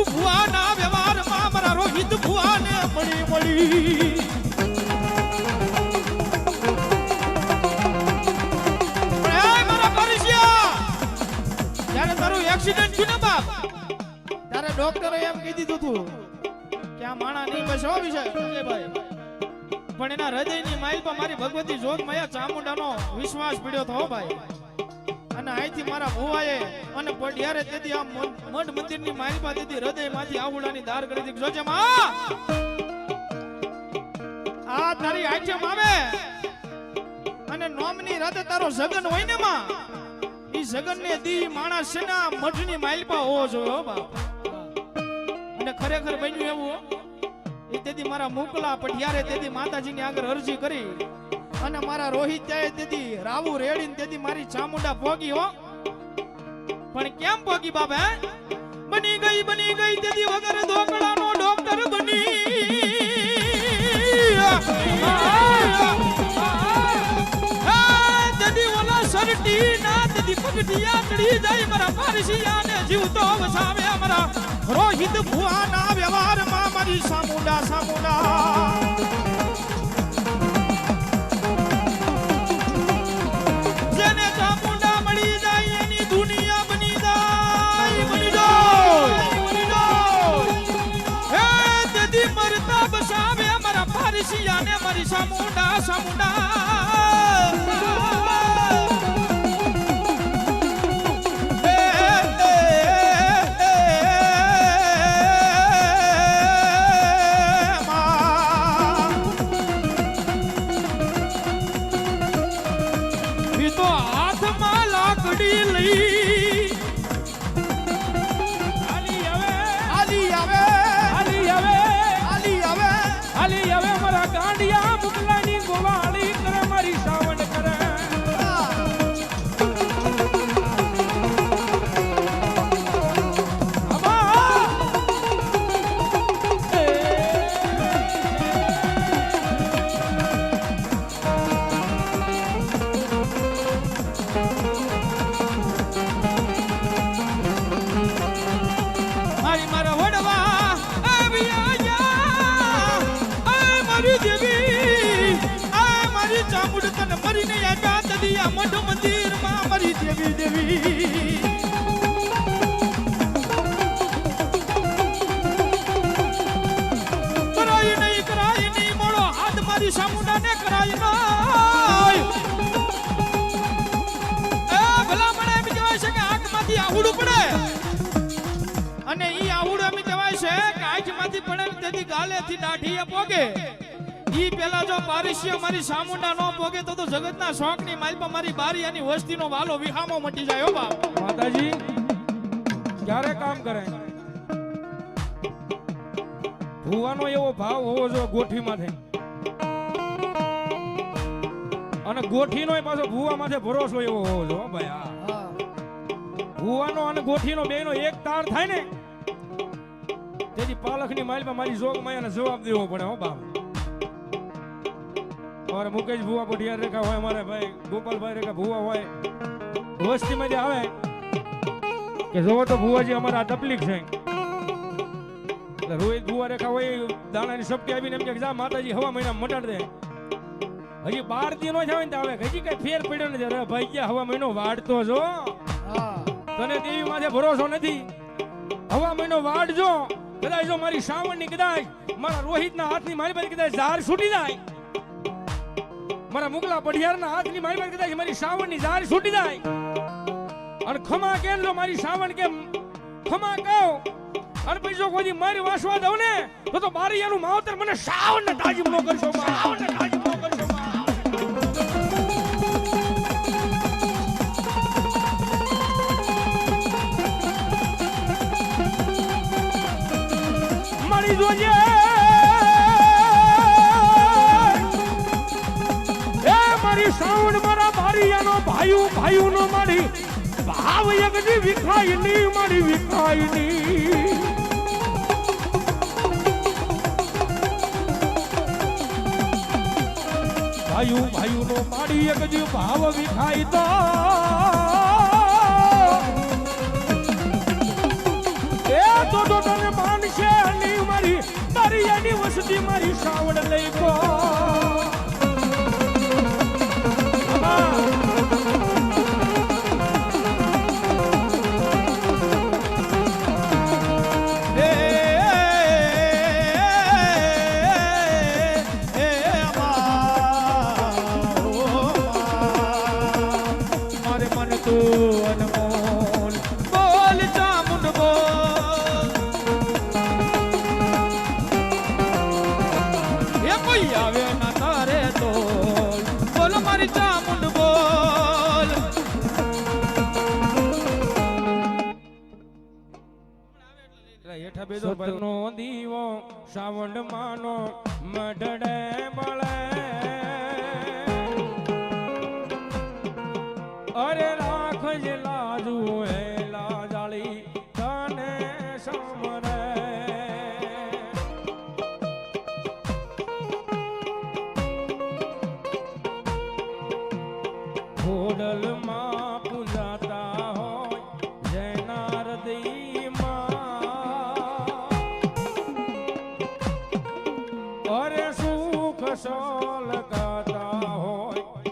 તું ભુવાના વ્યવહારમાં મારા રોહિત ભુવાને મળી મળી. તારું એક્સિડન્ટ થયું ને બાપ, ત્યારે ડોક્ટરે એમ કહી દીધું તું કે આ માણા નહીં બસો ભાઈ. પણ એના હૃદયની માઇલ પર મારી ભગવતી જોગ માયા ચામુંડાનો વિશ્વાસ પડ્યો તો ભાઈ. અને અહીંથી મારા ભુવાએ અને પડિયારે તેથી આ મઢ મંદિરની પર તેથી હૃદયમાંથી આવુડાની ધાર કરી દીધી. જોજે માં આ! તારી આઈટમ આવે! અને નોમની રાતે તારો જગન હોય ને માં ઈ જગન ને દી માણસ છે ને ની મઠની માઇલ પર હોવો જોઈએ, હો બાપ. અને ખરેખર બન્યું એવું એ તેથી મારા મોકલા પટિયારે તેથી માતાજીની આગળ અરજી કરી. અને મારા રોહિત જાય તેથી રાવુ રેડીને તેથી મારી ચામુંડા ભોગી હો. પણ કેમ ભોગી બાબા બની ગઈ બની ગઈ, તેથી વગર ઢોકળાનો ડોક્ટર બની. ઓલા સરટી ના તેથી પગટિયા ચડી જાય મારા પારસિયા ને જીવતો વસાવે મારા રોહિત ભુવાના વ્યવહારમાં મારી સામુંડા સામુંડા પારસિયાને મારી સામુંડા. કે આંખમાંથી આહુડું પડે. અને ઈ આહુડ એમ કહેવાય છે કે આંખમાંથી પડે તેથી ગાલેથી દાઢીએ પોગે. ઈ પેલા જો પારિશ્ય મારી સામુંડા નો ભોગે તો જગતના શોખની માલપા મારી બારી અને વસ્તીનો વાલો વિહામો મટી જાય, હો બાપ. માતાજી, ક્યારે કામ કરે? ભૂવાનો એવો ભાવ હોવો જોઈએ ગોઠી માથે અને ગોઠીનો પાછો ભૂવા માથે ભરોસો એવો હોવો જોઈએ ભાઈ ભૂવાનો અને ગોઠીનો બેનો એક તાર થાય ને, તેથી પાલખની માલમાં મારી જોગ એને જવાબ દેવો પડે, હો બાપ. અમારે મુકેશ ભુવા પઢિયાર રેખા હોય અમારે ભાઈ ગોપાલભાઈ રેખા ભુવા હોય. વસ્તીમાં જે આવે કે જોવો તો ભુવાજી અમારા તકલીફ છે. રોહિત ભુવા રેખા હોય દાણાની સપટી આવીને એમ કે જા માતાજી હવા મહિના મટાડ દે. હજી બાર દી નો જ આવે ને આવે. હજી કઈ ફેર પડ્યો નથી. અરે ભાઈ ગયા હવા મહિનો વાડતો જો તને દેવી માથે ભરોસો નથી? હવા મહિનો વાડજો કદાચ જો મારી શ્રાવણની કદાચ મારા રોહિતના હાથની મારી પાસે કદાચ ઝાર છૂટી જાય. મારા મુગલા પઢિયારના હાથની મારી પાસે કદાચ મારી શ્રાવણની ઝાર છૂટી જાય. અને ખમા કેમ લો મારી શ્રાવણ કેમ? ખમા કહો. અને પછી કોઈ મારી વાસવા દઉં ને, તો તો બારીયાનું માવતર મને શ્રાવણ ને તાજીમ નો કરશો શ્રાવણ ને તાજીમ નો કરશો મારી જોજે. શ્રાવણ મારા બારીયાનો ભાઈઓ ભાઈઓનો મારી. ભાવ યજ્ઞ વિખાયની, મારી વિખાયની. ભાઈઓ ભાઈઓનો મારી જ ભાવ વિખાય તો. એ તો તો તને એની વસતી મારી શ્રાવણ લઈ ગો આવે ના તારે તો બોલ મારી ચામુંડ બોલ. હેઠા બેજો ભરનો દીવો શ્રાવણ માનો મઢડે મળે. અરે રાખજ લાજુ હે. મંડળમાં પૂજાતા હોય જય નારદીમાં અરે સુખ સો લગાતા હોય